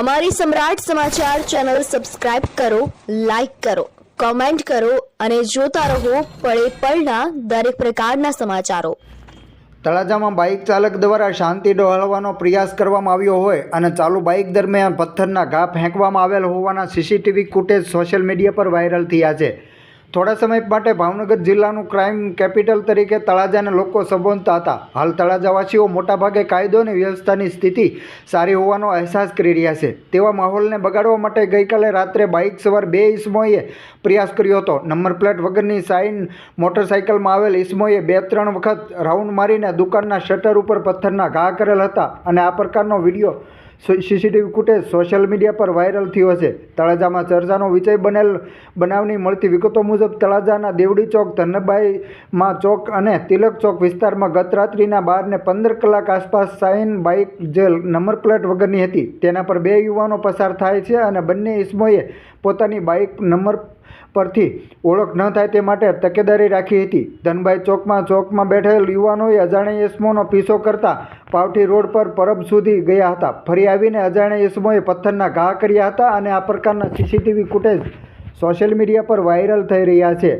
અમારી સમ્રાટ સમાચાર channel subscribe કરો, લાઇક કરો, કોમેન્ટ કરો અને જોતા રહો પળે પળના દરેક પ્રકારના સમાચારો. તળાજામાં બાઇક ચાલક દ્વારા શાંતિ ડહોળવાનો પ્રયાસ કરવામાં આવ્યો હોય અને ચાલુ બાઇક દરમિયાન પથ્થરના ઘા ફેંકવામાં આવેલ હોવાના સીસીટીવી ફૂટેજ સોશિયલ મીડિયા પર વાયરલ થયા છે. થોડા સમય માટે ભાવનગર જિલ્લાનું ક્રાઇમ કેપિટલ તરીકે તળાજાને લોકો સંબોધતા હતા. હાલ તળાજાવાસીઓ મોટાભાગે કાયદો અને વ્યવસ્થાની સ્થિતિ સારી હોવાનો અહેસાસ કરી રહ્યા છે. તેવા માહોલને બગાડવા માટે ગઈકાલે રાત્રે બાઇક સવાર બે ઇસમોએ પ્રયાસ કર્યો હતો. નંબર પ્લેટ વગરની સાઇન મોટરસાઇકલમાં આવેલ ઇસમોએ બે ત્રણ વખત રાઉન્ડ મારીને દુકાનના શટર ઉપર પથ્થરના ઘા કરેલ હતા અને આ પ્રકારનો video CCTV footage social media પર વાયરલ થયો છે તળાજામાં ચર્ચાનો વિષય બનેલ, બનાવની મળતી વિગતો મુજબ તળાજાના દેવડી ચોક ધનબાઈમાં ચોક અને તિલક ચોક વિસ્તારમાં ગત રાત્રિના બારને પંદર કલાક આસપાસ સાઇન બાઇક જે નંબર પ્લેટ વગરની હતી. તેના પર બે યુવાનો પસાર થાય છે અને બંને ઇસમોએ પોતાની બાઇક નંબર પરથી ઓળખ ન થાય તે માટે તકેદારી રાખી હતી. ધનભાઈ ચોકમાં ચોકમાં બેઠેલ યુવાનોએ અજાણ્યા યસ્મોનો પીછો કરતા પાવઠી રોડ પર પરબ સુધી ગયા હતા. ફરી આવીને અજાણ્યા યસ્મોએ પથ્થરના ઘા કર્યા હતા અને આ પ્રકારના સીસીટીવી ફૂટેજ સોશિયલ મીડિયા પર વાયરલ થઈ રહ્યા છે.